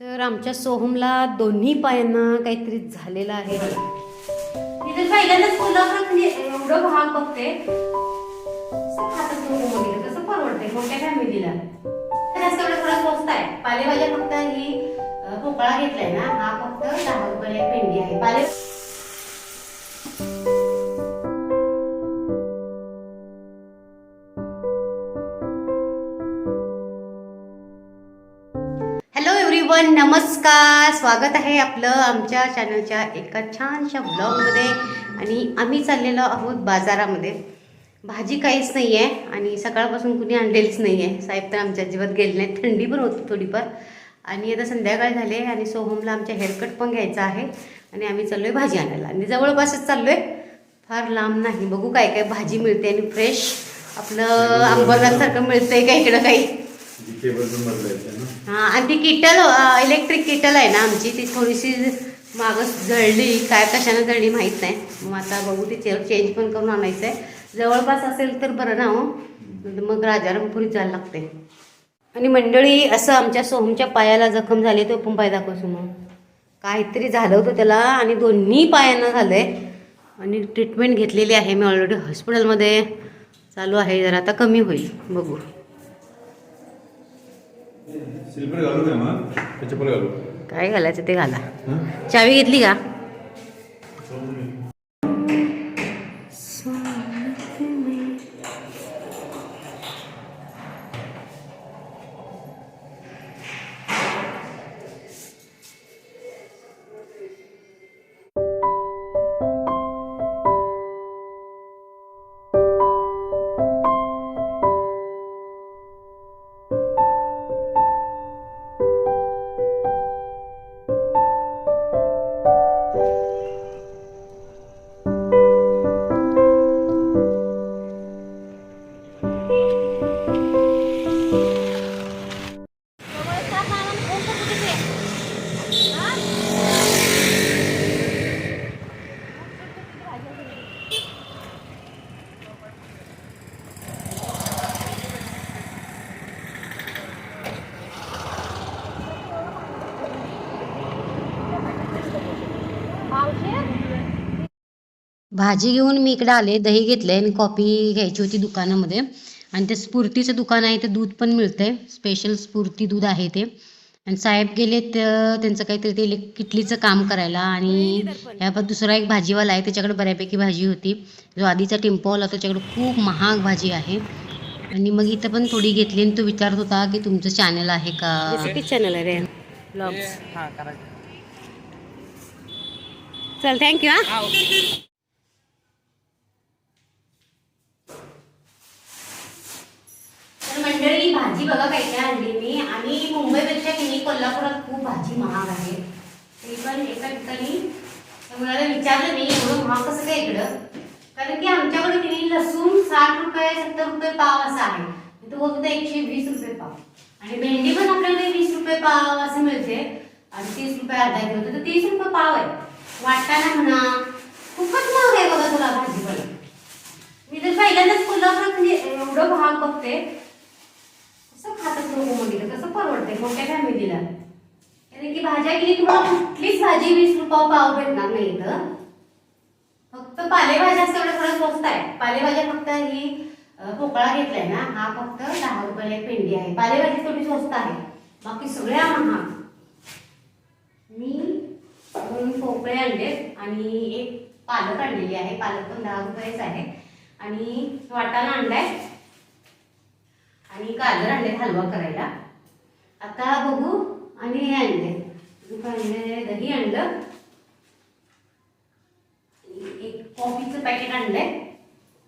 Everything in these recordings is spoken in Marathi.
तर आमच्या सोहमला दोन्ही पायांना काहीतरी झालेलं आहे. पहिल्यांदाच कोल्हापुरात म्हणजे एवढं भाग बघते. कसं परवडते मोठ्या फॅमिलीला. तर असं थोडं स्वस्त आहे. पालेभाज्या फक्त ही भोपळा घेतलाय ना हा फक्त दहा रुपयाला पेंडी आहे. पाले एव्हरीवन नमस्कार. स्वागत आहे आपलं आमच्या चॅनलच्या एका छानशा ब्लॉगमध्ये आणि आम्ही चाललेलो आहोत बाजारामध्ये. भाजी काहीच नाही आहे आणि सकाळपासून कुणी आणलेलीच नाही आहे साहेब तर आमच्या अजिबात गेले नाही थंडी पण होती थोडीफार. आणि आता संध्याकाळ झाले आणि सोहमला आमच्या हेअरकट पण घ्यायचा आहे. आणि आम्ही चाललो आहे भाजी आणायला. आणि जवळपासच चाललो आहे फार लांब नाही. बघू काय काय भाजी मिळते आणि फ्रेश आपलं अंगबोग्रासारखं मिळतं आहे का इकडं काही? हा आणि ती किटल इलेक्ट्रिक किटल आहे ना आमची ती थोडीशी मागं जळली काय कशानं जळली माहीत नाही. मग आता बघू ती चेंज पण करून आणायचं आहे जवळपास असेल तर बरं ना हो. मग राजारामपुरीत जायला लागते आणि मंडळी असं आमच्या सोहमच्या पायाला जखम झाली तो पण पाय दाखव मग काहीतरी झालं होतं त्याला आणि दोन्ही पायांना झालं आहे आणि ट्रीटमेंट घेतलेली आहे मी ऑलरेडी हॉस्पिटलमध्ये चालू आहे जरा आता कमी होईल. बघू. सिल्वर घालू का मग? त्याच्या घालू. काय घालायचं ते घाला? चावी घेतली का? भाजी घेऊन मी इकडे आले दही घेतले आणि कॉफी घ्यायची होती दुकानामध्ये. आणि ते स्फूर्तीचं दुकान आहे ते दूध पण मिळतंय. स्पेशल स्फूर्ती दूध आहे ते. आणि साहेब गेले त्यांचं काहीतरी ते किटलीचं काम करायला आणि ह्या पण. दुसरा एक भाजीवाला आहे त्याच्याकडे बऱ्यापैकी भाजी होती. जो आधीचा टेम्पोवाला त्याच्याकडे खूप महाग भाजी आहे. आणि मग इथं पण थोडी घेतली आणि तो विचारत होता की तुमचं चॅनल आहे का? चॅनल आहे रे. ब्लॉग्स हा करायचं. चल थँक्यू हां. हा मंडळी भाजी बघा काय काय आणली मी. आणि मुंबईपेक्षा की कोल्हापुरात खूप भाजी महाग आहे. ते पण एका ठिकाणी. मुलाला विचारलं मी एवढं महाग कसं काय इकडं? कारण की आमच्याकडे की लसूण साठ रुपये सत्तर रुपये पाव असा आहे. तो होत एकशे वीस रुपये पाव. आणि भेंडी पण आपल्याकडे वीस रुपये पाव असं मिळते. आणि तीस रुपये अर्धा किलो. तर तीस रुपये पाव आहे. वाटताना म्हणा खूपच महाग आहे बघा तुला भाजी पण मी तर पहिल्यांदाच कोल्हापुरात म्हणजे एवढं भाग बघते. कसं खातात लोक कसं परवडते मोठ्या फॅमिलीला. कारण की भाज्या गेली तुम्हाला कुठलीच भाजी वीस रुपये पाव भेटणार नाही इथं. फक्त पालेभाज्या तेवढं थोडं स्वस्त आहे. पालेभाज्या फक्त ही पोकळा घेतलाय ना हा फक्त दहा रुपयाला एक पेंडी आहे. पालेभाजी थोडी स्वस्त आहे. बाकी सगळ्या महाग. मी दोन पोकळे आणले आणि एक पालक आणलेली आहे. पालक पण दहा रुपयेच आहे. आणि वाटाणा आणलाय. आणि गाजर आणले हलवा करायला. आता बघू आणि हे आणले. दूध आणले दही आणलं. एक कॉफीचं पॅकेट आणलंय.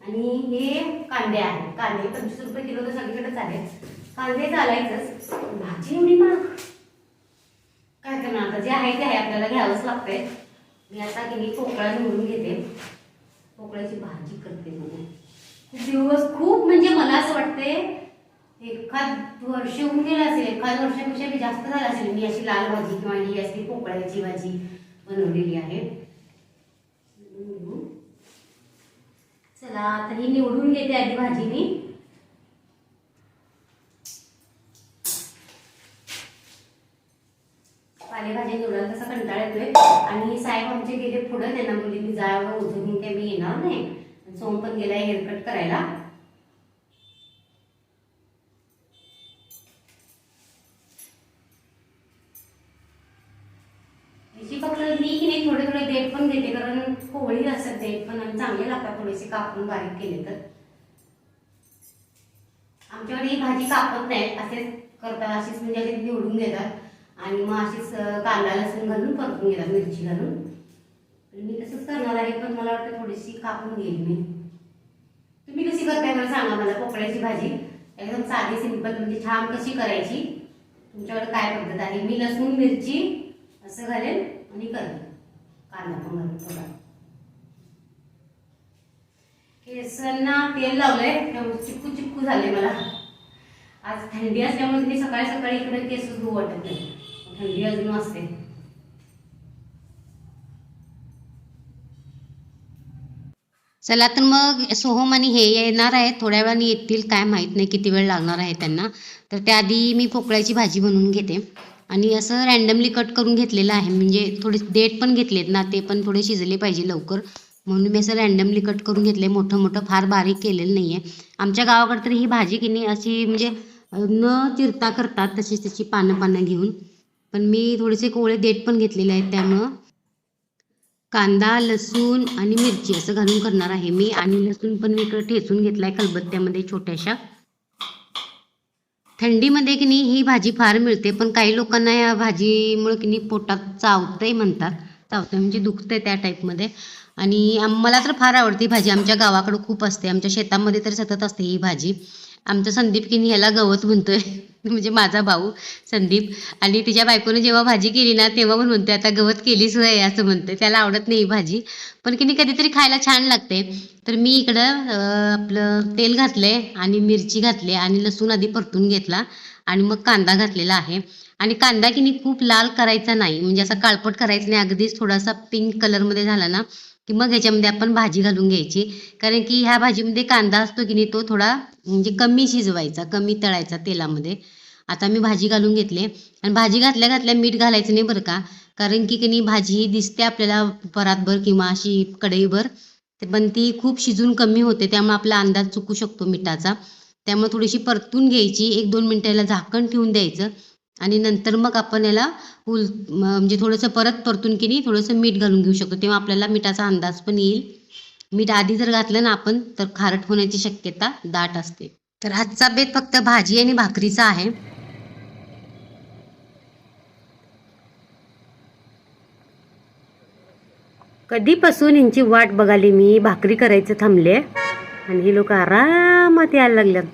आणि हे कांदे आहेत. कांदे पंचवीस रुपये किलो तर सगळीकडेच आहेत कांदे चालायचंच. भाजी एवढी महाग. काय करणार? आता जे आहे ते आहे. आपल्याला घ्यावंच लागतंय. मी आता की पोकळा निवडून घेते. पोकळ्याची भाजी करते म्हणून खूप दिवस खूप म्हणजे मला असं वाटते एखाद वर्ष होऊन गेलं असेल एखाद वर्षापेक्षा मी जास्त झालं असेल मी अशी लाल भाजी किंवा ही अशी पोकळ्याची भाजी बनवलेली आहे. चला आता ही निवडून घेते आधी भाजी मी. पालेभाज्या निवडायला तसा कंटाळा येतोय. आणि साहेब आमचे गेले पुढे त्यांना मुली मी जावं उजवून घेऊन काय मी येणार नाही. सोम पण गेलाय हेअरकट करायला. थोडेसे कापून बारीक केले तर. आमच्याकडे ही भाजी कापत नाही असेच करतात अशीच म्हणजे अशी निवडून घेतात. आणि मग अशीच कांदा लसूण घालून परतून घेतात मिरची घालून. मी तसंच करणार आहे पण मला वाटतं थोडीशी कापून घेईल मी. तुम्ही कशी करताय मला सांगा मला पोकळ्याची भाजी. एकदम साधी सिंपल म्हणजे छान कशी करायची? तुमच्याकडे काय पद्धत आहे? मी लसूण मिरची असं घालेन आणि करेन कांदा पण घालून थोडा. केसांना तेल लावलंय. त्यामुळे चिपकू चिपकू झाले मला. आज थंडी असल्यामुळे मी सकाळी सकाळी इकडे केस धुवू वाटत नाही. थंडी अजून असते चला तर मग सोहम आणि हे येणार आहेत. थोड्या वेळाने येतील. काय माहीत नाही किती वेळ लागणार आहे त्यांना. तर त्याआधी मी पोकळ्याची भाजी बनवून घेते. आणि असं रॅन्डमली कट करून घेतलेलं आहे. म्हणजे थोडे देठ पण घेतलेत ना ते पण थोडे शिजले पाहिजे लवकर. म्हणून मी असं रॅन्डमली कट करून घेतले मोठं मोठं फार बारीक केलेलं नाही आहे आमच्या गावाकडे तरी ही भाजी की नाही अशी म्हणजे न चिरता करतात तशीच त्याची पानं पानं घेऊन. पण मी थोडेसे कोवळे देठ पण घेतलेले आहेत त्यामुळं. कांदा लसूण आणि मिरची असं घालून करणार आहे मी. आणि लसूण पण मी इकडे ठेचून घेतलाय कलबत्त्यामध्ये छोट्याशा. थंडीमध्ये की नाही ही भाजी फार मिळते पण काही लोकांना या भाजीमुळे की नाही पोटात चावतंय म्हणतात. चावतंय म्हणजे दुखतंय त्या टाईपमध्ये आणि मला तर फार आवडते ही भाजी. आमच्या गावाकडं खूप असते. आमच्या शेतामध्ये तर सतत असते ही भाजी. आमचा संदीप की ह्याला गवत म्हणतोय. म्हणजे माझा भाऊ संदीप. आणि तिच्या बायकोने जेव्हा भाजी केली ना तेव्हा पण म्हणते आता गवत केलीच होय असं म्हणते त्याला आवडत नाही ही भाजी. पण किनी कधीतरी खायला छान लागते. तर मी इकडं आपलं तेल घातलंय आणि मिरची घातली आणि लसूण आधी परतून घेतला आणि मग कांदा घातलेला आहे. आणि कांदा की नाही खूप लाल करायचा नाही. म्हणजे असा काळपट करायचा नाही. अगदीच थोडासा पिंक कलरमध्ये झाला ना की मग ह्याच्यामध्ये आपण भाजी घालून घ्यायची. कारण की ह्या भाजीमध्ये कांदा असतो की नाही तो थोडा म्हणजे कमी शिजवायचा कमी तळायचा तेलामध्ये. आता मी भाजी घालून घेतले. आणि भाजी घातल्या घातल्या मीठ घालायचं नाही बरं का. कारण की की नाही भाजी ही दिसते आपल्याला परातभर किंवा अशी कढईभर. ते पण ती खूप शिजून कमी होते. त्यामुळे आपला अंदाज चुकू शकतो मिठाचा. त्यामुळे थोडीशी परतून घ्यायची. एक दोन मिनटाला झाकण ठेवून द्यायचं. आणि नंतर मग आपण याला उल म्हणजे थोडंसं परत परतून की नाही थोडंसं मीठ घालून घेऊ शकतो. तेव्हा आपल्याला मिठाचा अंदाज पण येईल. मीठ आधी जर घातलं ना आपण तर खारट होण्याची शक्यता दाट असते. तर आजचा बेत फक्त भाजी आणि भाकरीचा आहे. कधीपासून यांची वाट बघाली मी? भाकरी करायचं थांबले. आणि ही लोक आरामात यायला लागल्यात.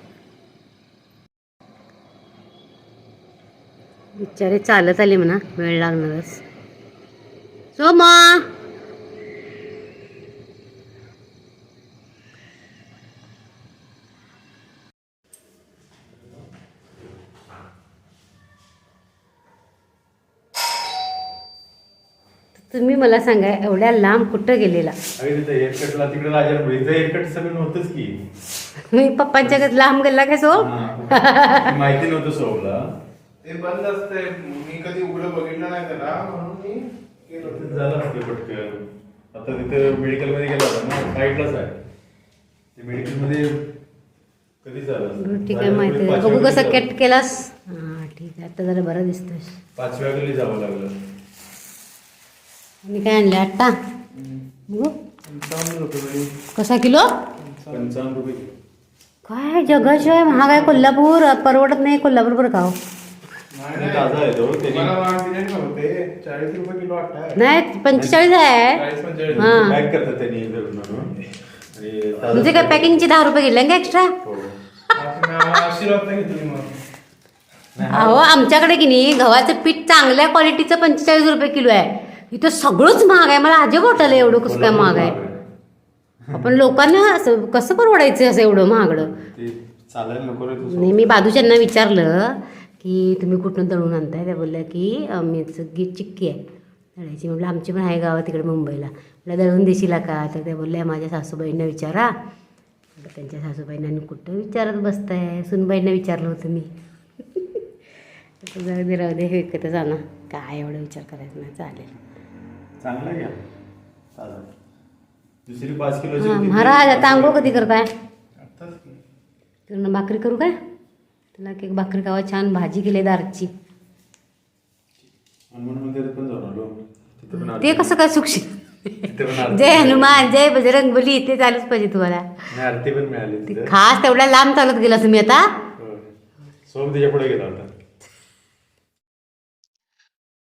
बिचारे चालत आले म्हणा वेळ लागणारच. सोमा तुम्ही मला सांगा एवढ्या लांब कुठं गेलेला? मी पप्पांच्या लांब गेला काय सो. माहिती नव्हतं सोबला ते बंद असते मी कधी उघडं बघितलं नाही त्याला. म्हणून मी केलं. होतं. झालं असते पटकन. आता तिथं मेडिकलमध्ये गेला होता ना? साईडलाच आहे. ते मेडिकलमध्ये कधी झालं? असतं? ठीक आहे माहिती आहे. बघू कसं कट केलास. हा ठीक आहे. आता जरा बरं दिसतोय. पाचव्या गल्ली जावं लागलं. आणि काय आणलं आत्ता? बघू. पंचावन्न रुपये बाई. कसा किलो? पंचावन्न रुपये. काय जगाशिवाय महाग आहे कोल्हापूर परवडत नाही कोल्हापूर बरं का नाही, आणि ताजा आहे तो, नाही. त्याने- मला वाटते नव्हते चाळीस रुपये किलो वाटा आहे. नाही पंचेचाळीस आहे. चाळीस पंचेचाळीस. हा. पॅक करतात त्यांनी धरून आणून. आणि ताजा- म्हणजे काय पॅकिंगचे दहा रुपये घेतले का एक्स्ट्रा हो. आपण आशीर्वाद नाही घेतली मग. नाही, हा- अहो आमच्याकडे की नाही गव्हाचं पीठ चांगल्या क्वालिटीचं पंचेचाळीस रुपये किलो आहे. इथं सगळंच महाग आहे. मला अजब वाटलं एवढं कसं काय महाग आहे? आपण लोकांना असं कसं परवडायचं असं एवढं महागडं? ते चालायला नको रे तुझं नाही मी बाजूच्यांना विचारलं की तुम्ही कुठून दळून आणताय? त्या बोलल्या की आम्हीच गी चिक्की आहे. दळायची म्हटलं आमची पण आहे गावात तिकडे मुंबईला. म्हटलं दळून देशील का? तर त्या बोलल्या माझ्या सासूबाईंना विचारा. त्यांच्या सासूबाईंना आणि कुठं विचारत बसताय? सुनबाईंना विचारलं होतं मी. जाऊ दे राहू दे विकतच आणा. काय एवढं विचार करायचा नाही चालेल. चांगला घ्या. दुसरी पाच हां ती महाराज आता आंघोळ किलो. कधी करताय. तुला भाकरी करू काय? तुला एक भाकरी खावा छान भाजी केली दारची. ते कसं काय आरती- जय हनुमान जय बजरंग बली ते चालूच पाहिजे तुम्हाला. खास तेवढ्या लांब चालत गेला तुम्ही आता.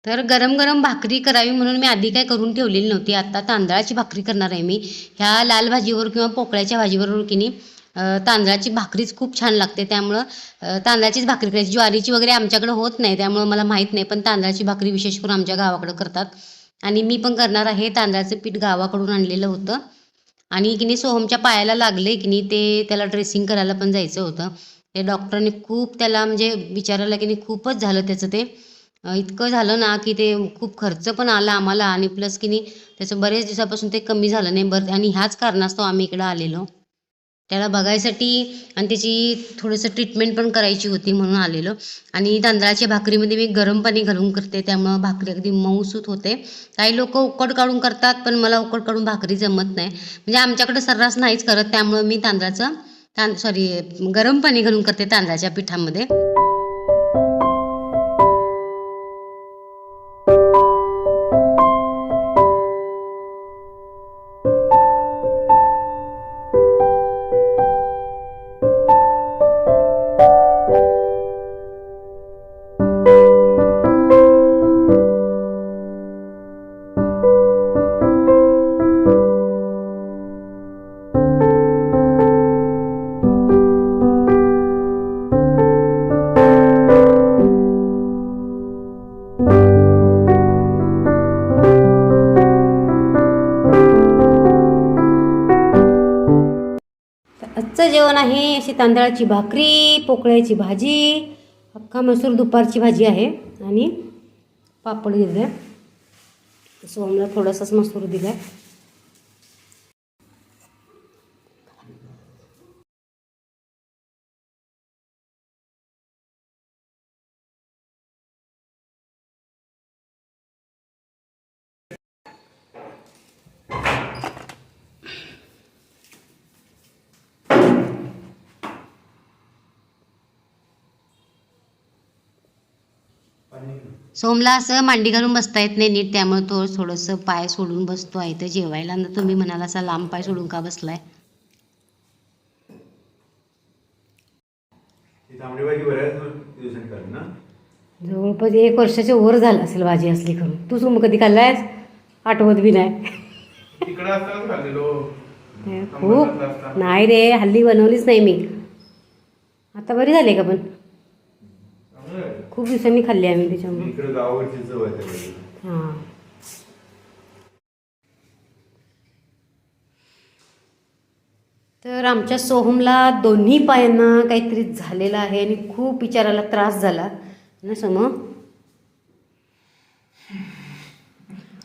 तर गरम गरम भाकरी करावी म्हणून मी आधी काय करून ठेवलेली नव्हती. आता तांदळाची भाकरी करणार आहे मी. ह्या लाल भाजीवर किंवा पोकळ्याच्या भाजीवर की नाही तांदळाची भाकरीच खूप छान लागते. त्यामुळं तांदळाचीच भाकरी करायची ज्वारीची वगैरे आमच्याकडे होत नाही त्यामुळं मला माहीत नाही. पण तांदळाची भाकरी विशेष करून आमच्या गावाकडं करतात. आणि मी पण करणार आहे. तांदळाचं पीठ गावाकडून आणलेलं होतं. आणि की नाही सोहमच्या पायाला लागले की नाही ते त्याला ड्रेसिंग करायला पण जायचं होतं. ते डॉक्टरने खूप त्याला म्हणजे विचारायला की नाही खूपच झालं त्याचं ते. इतकं झालं ना की ते खूप खर्च पण आला आम्हाला. आणि प्लस की नाही त्याचं बरेच दिवसापासून ते कमी झालं नाही. बरं आणि ह्याच कारणास्तव आम्ही इकडं आलेलो. त्याला बघायसाठी आणि त्याची थोडंसं ट्रीटमेंट पण करायची होती म्हणून आलेलो. आणि तांदळाच्या भाकरीमध्ये मी गरम पाणी घालून करते त्यामुळं भाकरी अगदी मऊसूत होते. काही लोक उकड काढून करतात पण मला उकड काढून भाकरी जमत नाही. म्हणजे आमच्याकडे सर्रास नाहीच करत त्यामुळं मी तांदळाचं तां सॉरी गरम पाणी घालून करते तांदळाच्या पिठामध्ये. जेवण आहे अशी तांदळाची भाकरी पोकळ्याची भाजी अख्खा मसूर दुपारची भाजी आहे. आणि पापड दिले सोमला थोडासाच मसूर दिला सोमला असं मांडी घालून बसता येत नाही नीट त्यामुळे तो थोडंसं पाय सोडून बसतो आहे. तर जेवायला ना तुम्ही म्हणाला असा लांब पाय सोडून का बसलाय? जवळपास एक वर्षाच्या वर झालं असेल भाजी असली करून. तू सोम कधी खाल्लायस आठवत बी नाही. खूप. नाही रे हल्ली बनवलीच नाही मी. आता बरी झाली का पण. खूप दिवसांनी खाल्ली आम्ही त्याच्यामुळे. इकडे चव आहे. हां. तर आमच्या सोहमला दोन्ही पायांना काहीतरी झालेलं आहे आणि खूप विचारायला त्रास झाला. ना सम?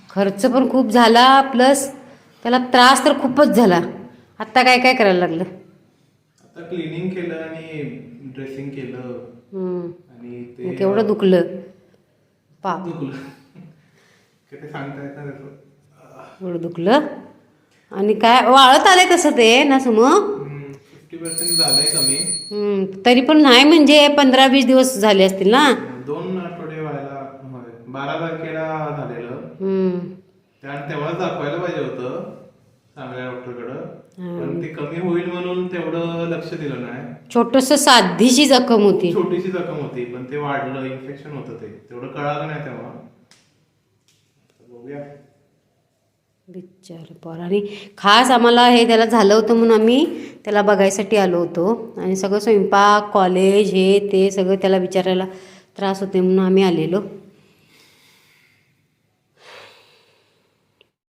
खर्च पण खूप झाला प्लस त्याला त्रास तर खूपच झाला. आत्ता काय काय करायला लागलं? आता क्लिनिंग केलं आणि ड्रेसिंग केलं. हम्म. आणि ते केवढं दुखलं? पाप. दुखलं. किती सांगता येत एवढं दुखलं? आणि काय वाळत आलंय कसं ते ना सम? फिफ्टी पर्सेंट झालंय कमी. हम्म, तरी पण नाही म्हणजे पंधरा वीस दिवस झाले असतील ना? दोन आठवडे व्हायला होय. बारा तारखेला झालेलं. हम्म, तेव्हाच दाखवायला पाहिजे होतं चांगल्या डॉक्टरकडं पण ते कमी होईल म्हणून तेवढं लक्ष दिलं नाही. छोटंसं साधीशी जखम होती. छोटीशी जखम होती पण ते वाढलं इन्फेक्शन होतं ते. तेवढं कळालं नाही तेव्हा. बघूया. बिचार पोर. आणि खास आम्हाला हे त्याला झालं होतं म्हणून आम्ही त्याला बघायसाठी आलो होतो. आणि सगळं स्वयंपाक कॉलेज हे ते सगळं त्याला विचारायला त्रास होते म्हणून आम्ही आलेलो.